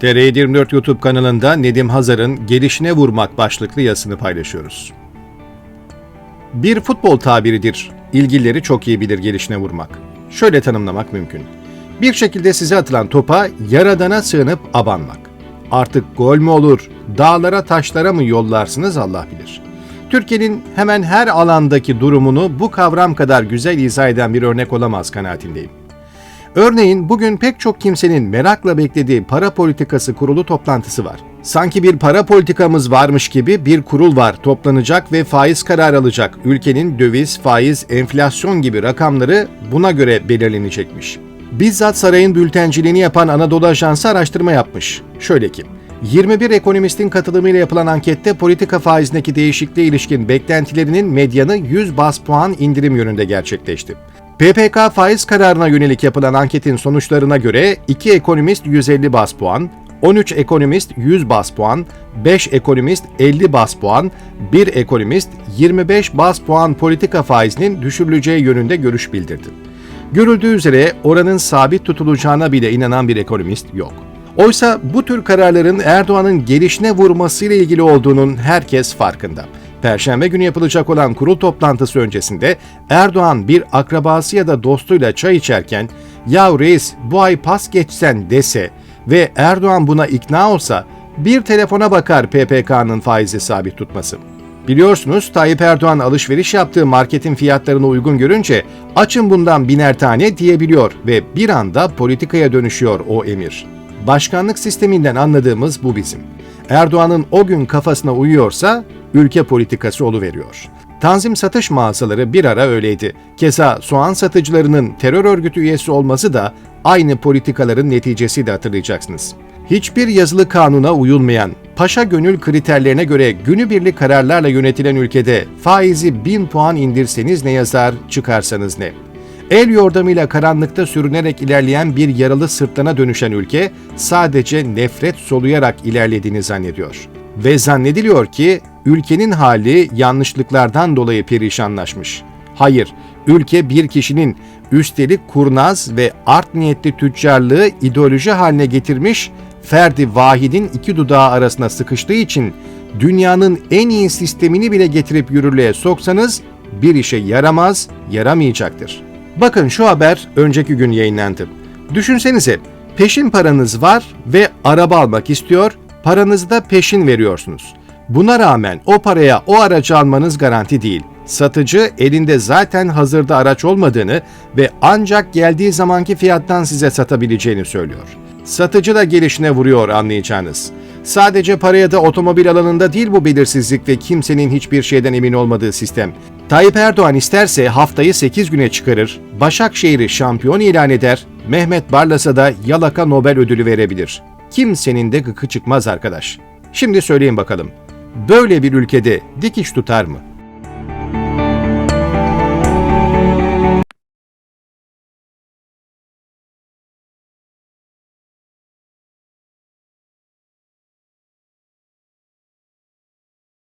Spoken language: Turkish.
TR24 YouTube kanalında Nedim Hazar'ın Gelişine Vurmak başlıklı yazısını paylaşıyoruz. Bir futbol tabiridir. İlgilileri çok iyi bilir gelişine vurmak. Şöyle tanımlamak mümkün. Bir şekilde size atılan topa yaradana sığınıp abanmak. Artık gol mü olur, dağlara taşlara mı yollarsınız Allah bilir. Türkiye'nin hemen her alandaki durumunu bu kavram kadar güzel izah eden bir örnek olamaz kanaatindeyim. Örneğin bugün pek çok kimsenin merakla beklediği para politikası kurulu toplantısı var. Sanki bir para politikamız varmış gibi bir kurul var toplanacak ve faiz kararı alacak. Ülkenin döviz, faiz, enflasyon gibi rakamları buna göre belirlenecekmiş. Bizzat sarayın bültenciliğini yapan Anadolu Ajansı araştırma yapmış. Şöyle ki, 21 ekonomistin katılımıyla yapılan ankette politika faizindeki değişikliğe ilişkin beklentilerinin medyanı 100 bas puan indirim yönünde gerçekleşti. PPK faiz kararına yönelik yapılan anketin sonuçlarına göre 2 ekonomist 150 bas puan, 13 ekonomist 100 bas puan, 5 ekonomist 50 bas puan, 1 ekonomist 25 bas puan politika faizinin düşürüleceği yönünde görüş bildirdi. Görüldüğü üzere oranın sabit tutulacağına bile inanan bir ekonomist yok. Oysa bu tür kararların Erdoğan'ın gelişine vurmasıyla ilgili olduğunun herkes farkında. Perşembe günü yapılacak olan kurul toplantısı öncesinde Erdoğan bir akrabası ya da dostuyla çay içerken "Ya reis bu ay pas geçsen" dese ve Erdoğan buna ikna olsa bir telefona bakar PPK'nın faizi sabit tutması. Biliyorsunuz Tayyip Erdoğan alışveriş yaptığı marketin fiyatlarını uygun görünce açın bundan biner tane diyebiliyor ve bir anda politikaya dönüşüyor o emir. Başkanlık sisteminden anladığımız bu bizim. Erdoğan'ın o gün kafasına uyuyorsa ülke politikası oluveriyor. Tanzim satış mağazaları bir ara öyleydi. Keza soğan satıcılarının terör örgütü üyesi olması da aynı politikaların neticesi de hatırlayacaksınız. Hiçbir yazılı kanuna uyulmayan, paşa gönül kriterlerine göre günübirlik kararlarla yönetilen ülkede faizi bin puan indirseniz ne yazar, çıkarsanız ne? El yordamıyla karanlıkta sürünerek ilerleyen bir yaralı sırtlana dönüşen ülke sadece nefret soluyarak ilerlediğini zannediyor. Ve zannediliyor ki ülkenin hali yanlışlıklardan dolayı perişanlaşmış. Hayır, ülke bir kişinin üstelik kurnaz ve art niyetli tüccarlığı ideoloji haline getirmiş, ferdi vahidin iki dudağı arasına sıkıştığı için dünyanın en iyi sistemini bile getirip yürürlüğe soksanız bir işe yaramaz, yaramayacaktır. Bakın şu haber önceki gün yayınlandı. Düşünsenize peşin paranız var ve araba almak istiyor, paranızı da peşin veriyorsunuz. Buna rağmen o paraya o aracı almanız garanti değil. Satıcı elinde zaten hazırda araç olmadığını ve ancak geldiği zamanki fiyattan size satabileceğini söylüyor. Satıcı da gelişine vuruyor anlayacağınız. Sadece paraya da otomobil alanında değil bu belirsizlik ve kimsenin hiçbir şeyden emin olmadığı sistem. Tayyip Erdoğan isterse haftayı 8 güne çıkarır, Başakşehir'i şampiyon ilan eder, Mehmet Barlas'a da Yalaka Nobel ödülü verebilir. Kimsenin de gıkı çıkmaz arkadaş. Şimdi söyleyin bakalım. Böyle bir ülkede dikiş tutar mı?